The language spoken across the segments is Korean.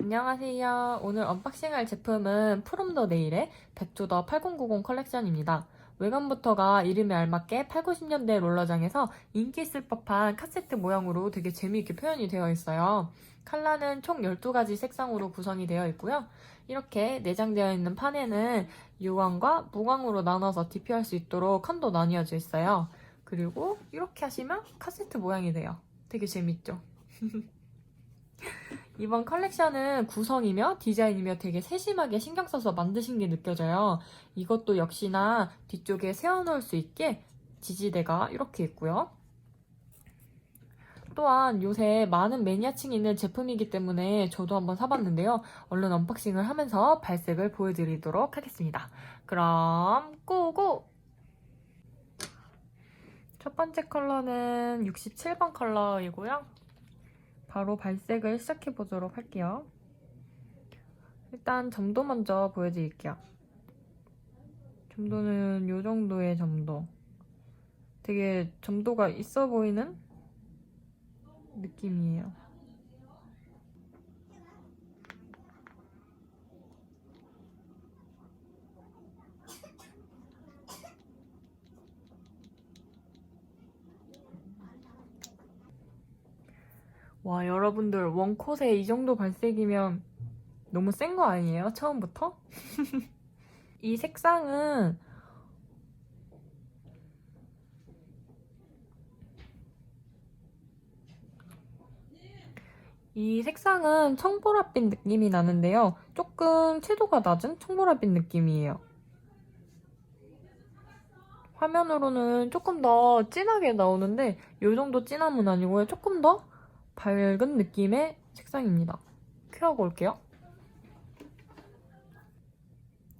안녕하세요. 오늘 언박싱할 제품은 프롬더 네일의 백투더 8090 컬렉션입니다. 외관부터가 이름에 알맞게 8, 90년대 롤러장에서 인기 있을 법한 카세트 모양으로 되게 재미있게 표현이 되어 있어요. 컬러는 총 12가지 색상으로 구성이 되어 있고요. 이렇게 내장되어 있는 판에는 유광과 무광으로 나눠서 DP할 수 있도록 칸도 나뉘어져 있어요. 그리고 이렇게 하시면 카세트 모양이 돼요. 되게 재밌죠? 이번 컬렉션은 구성이며 디자인이며 되게 세심하게 신경 써서 만드신 게 느껴져요. 이것도 역시나 뒤쪽에 세워놓을 수 있게 지지대가 이렇게 있고요. 또한 요새 많은 매니아층이 있는 제품이기 때문에 저도 한번 사봤는데요. 얼른 언박싱을 하면서 발색을 보여드리도록 하겠습니다. 그럼 고고! 첫 번째 컬러는 67번 컬러이고요. 바로 발색을 시작해 보도록 할게요. 일단 점도 먼저 보여드릴게요. 점도는 이 정도의 점도. 되게 점도가 있어 보이는 느낌이에요. 와, 여러분들 원콧에 이 정도 발색이면 너무 센 거 아니에요? 처음부터? 이 색상은 이 색상은 청보랏빛 느낌이 나는데요. 조금 채도가 낮은 청보랏빛 느낌이에요. 화면으로는 조금 더 진하게 나오는데 이 정도 진함은 아니고요. 조금 더 밝은 느낌의 색상입니다. 큐하고 올게요.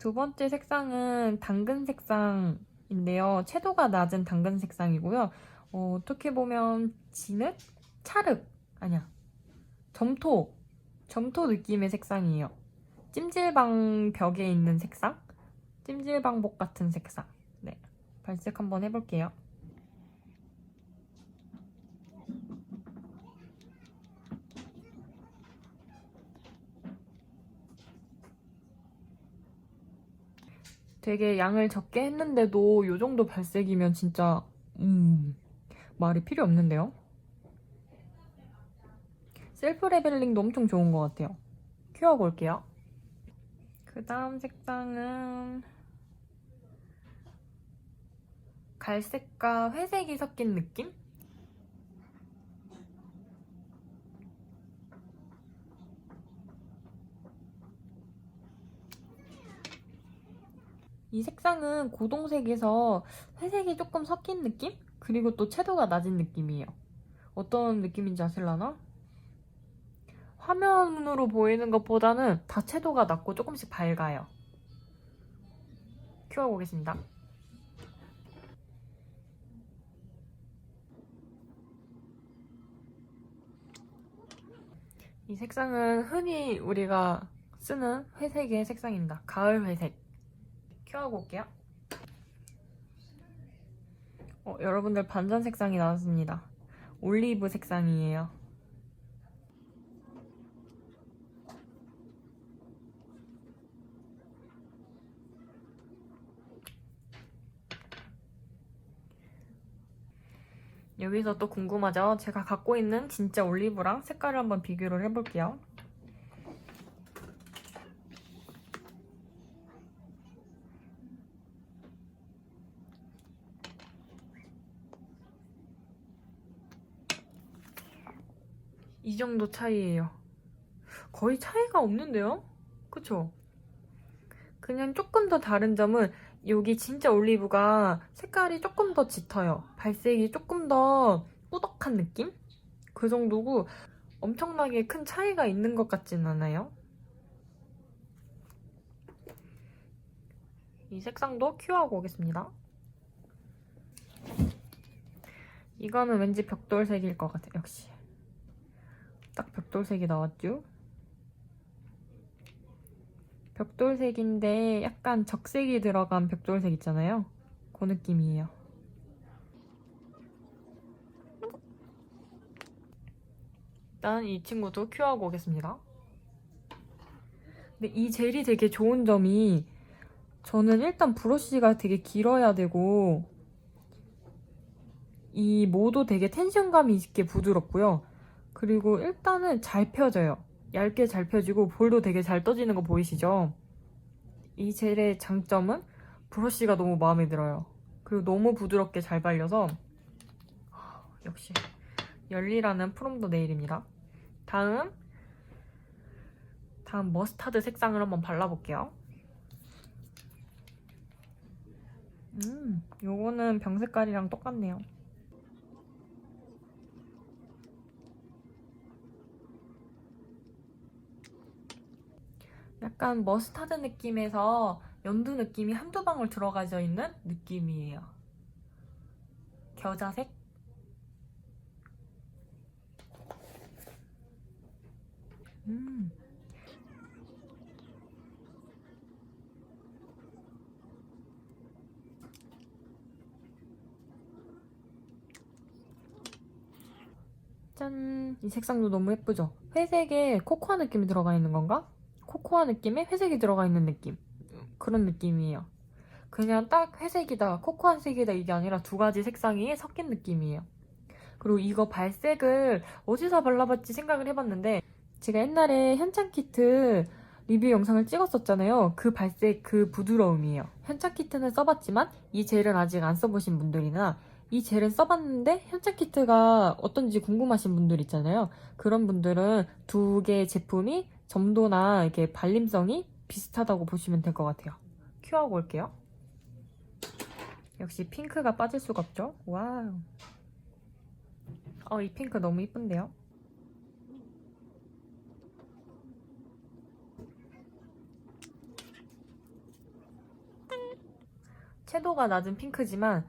두 번째 색상은 당근 색상인데요. 채도가 낮은 당근 색상이고요. 어, 떻게 보면 진흙? 찰흙? 아니야. 점토. 점토 느낌의 색상이에요. 찜질방 벽에 있는 색상? 찜질방복 같은 색상. 네. 발색 한번 해볼게요. 되게 양을 적게 했는데도 이 정도 발색이면 진짜 음 말이 필요 없는데요. 셀프 레벨링도 엄청 좋은 것 같아요. 올게요. 그 다음 색상은 갈색과 회색이 섞인 느낌? 이 색상은 고동색에서 회색이 조금 섞인 느낌? 그리고 또 채도가 낮은 느낌이에요. 어떤 느낌인지 아실라나? 화면으로 보이는 것보다는 다 채도가 낮고 조금씩 밝아요. 큐하고 오겠습니다. 이 색상은 흔히 우리가 쓰는 회색의 색상입니다. 가을 회색. 큐하고 올게요. 어, 여러분들 반전 색상이 나왔습니다. 올리브 색상이에요. 여기서 또 궁금하죠? 제가 갖고 있는 진짜 올리브랑 색깔을 한번 비교를 해볼게요. 이 정도 차이예요. 거의 차이가 없는데요? 그쵸? 그냥 조금 더 다른 점은 여기 진짜 올리브가 색깔이 조금 더 짙어요. 발색이 조금 더 꾸덕한 느낌? 그 정도고 엄청나게 큰 차이가 있는 것 같진 않아요. 이 색상도 큐하고 오겠습니다. 이거는 왠지 벽돌색일 것 같아요. 역시. 딱 벽돌색이 나왔죠? 벽돌색인데 약간 적색이 들어간 벽돌색 있잖아요. 그 느낌이에요. 일단 이 친구도 큐하고 오겠습니다. 근데 이 젤이 되게 좋은 점이 저는 일단 브러쉬가 되게 길어야 되고 이 모도 되게 텐션감이 있게 부드럽고요. 그리고 일단은 잘 펴져요. 얇게 잘 펴지고 볼도 되게 잘 떠지는 거 보이시죠? 이 젤의 장점은 브러쉬가 너무 마음에 들어요. 그리고 너무 부드럽게 잘 발려서 하, 역시 열리라는 프롬더 네일입니다. 다음 다음 머스타드 색상을 한번 발라볼게요. 음, 요거는 병 색깔이랑 똑같네요. 약간 머스타드 느낌에서 연두 느낌이 한두 방울 들어가져 있는 느낌이에요. 겨자색? 음. 짠! 이 색상도 너무 예쁘죠? 회색에 코코아 느낌이 들어가 있는 건가? 코코아 느낌에 회색이 들어가 있는 느낌. 그런 느낌이에요. 그냥 딱 회색이다, 코코아 색이다 이게 아니라 두 가지 색상이 섞인 느낌이에요. 그리고 이거 발색을 어디서 발라봤지 생각을 해봤는데 제가 옛날에 현창 키트 리뷰 영상을 찍었었잖아요. 그 발색, 그 부드러움이에요. 현창 키트는 써봤지만 이 젤은 아직 안 써보신 분들이나 이 젤은 써봤는데 현창 키트가 어떤지 궁금하신 분들 있잖아요. 그런 분들은 두 개의 제품이 점도나 이렇게 발림성이 비슷하다고 보시면 될 것 같아요. 큐하고 올게요. 역시 핑크가 빠질 수가 없죠. 와우. 어, 이 핑크 너무 이쁜데요? 채도가 낮은 핑크지만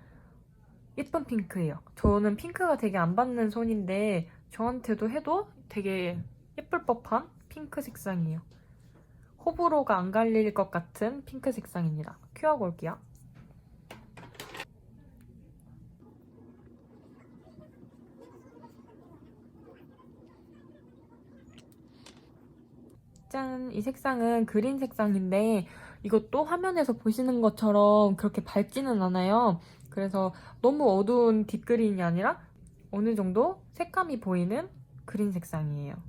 예쁜 핑크예요. 저는 핑크가 되게 안 받는 손인데 저한테도 해도 되게 예쁠 법한 핑크 색상이에요. 호불호가 안 갈릴 것 같은 핑크 색상입니다. 큐하고 올게요. 짠! 이 색상은 그린 색상인데 이것도 화면에서 보시는 것처럼 그렇게 밝지는 않아요. 그래서 너무 어두운 딥그린이 아니라 어느 정도 색감이 보이는 그린 색상이에요.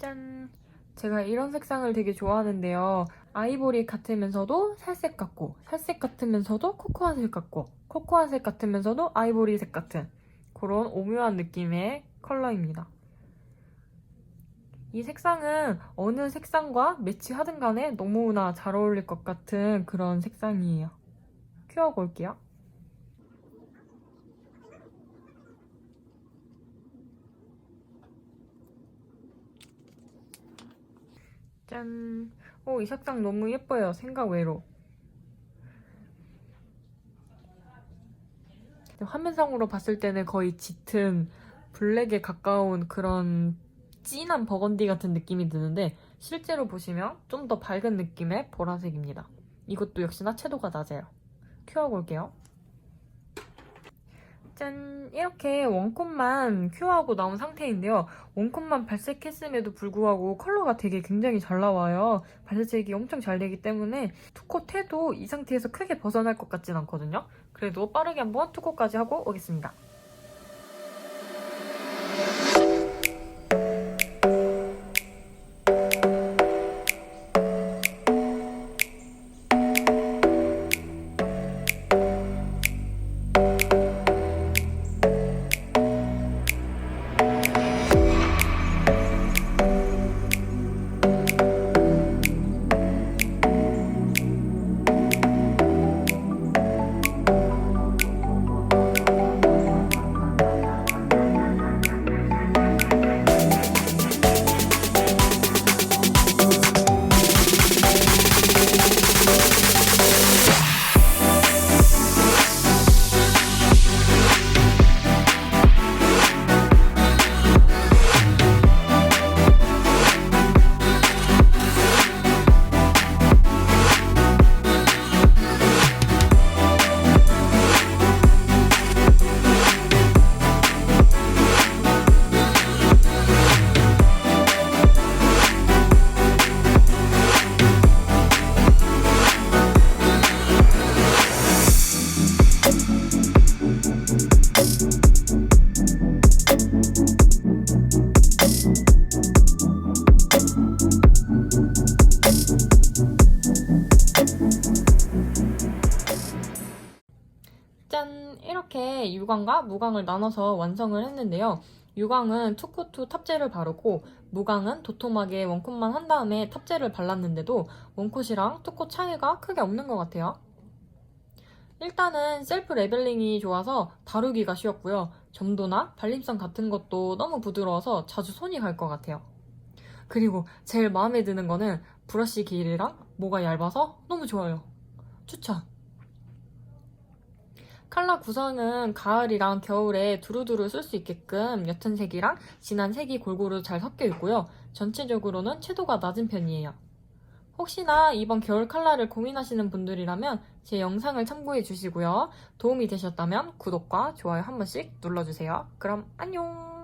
짠! 제가 이런 색상을 되게 좋아하는데요. 아이보리 같으면서도 살색 같고, 살색 같으면서도 코코아색 같고, 코코아색 같으면서도 아이보리색 같은 그런 오묘한 느낌의 컬러입니다. 이 색상은 어느 색상과 매치하든 간에 너무나 잘 어울릴 것 같은 그런 색상이에요. 큐어고 올게요. 짠. 오, 이 색상 너무 예뻐요. 생각 외로. 화면상으로 봤을 때는 거의 짙은 블랙에 가까운 그런 진한 버건디 같은 느낌이 드는데 실제로 보시면 좀 더 밝은 느낌의 보라색입니다. 이것도 역시나 채도가 낮아요. 큐어고 올게요. 짠! 이렇게 원콧만 큐어하고 나온 상태인데요. 원콧만 발색했음에도 불구하고 컬러가 되게 굉장히 잘 나와요. 발색이 엄청 잘 되기 때문에 투콧 해도 이 상태에서 크게 벗어날 것 같진 않거든요. 그래도 빠르게 한번 투콧까지 하고 오겠습니다. 유광과 무광을 나눠서 완성을 했는데요. 유광은 투코투 탑재를 바르고 무광은 도톰하게 원콧만 한 다음에 탑재를 발랐는데도 원콧이랑 투콧 차이가 크게 없는 것 같아요. 일단은 셀프 레벨링이 좋아서 다루기가 쉬웠고요. 점도나 발림성 같은 것도 너무 부드러워서 자주 손이 갈 것 같아요. 그리고 제일 마음에 드는 거는 브러쉬 길이랑 모가 얇아서 너무 좋아요. 추천! 칼라 구성은 가을이랑 겨울에 두루두루 쓸 수 있게끔 옅은 색이랑 진한 색이 골고루 잘 섞여 있고요. 전체적으로는 채도가 낮은 편이에요. 혹시나 이번 겨울 칼라를 고민하시는 분들이라면 제 영상을 참고해 주시고요. 도움이 되셨다면 구독과 좋아요 한 번씩 눌러주세요. 그럼 안녕!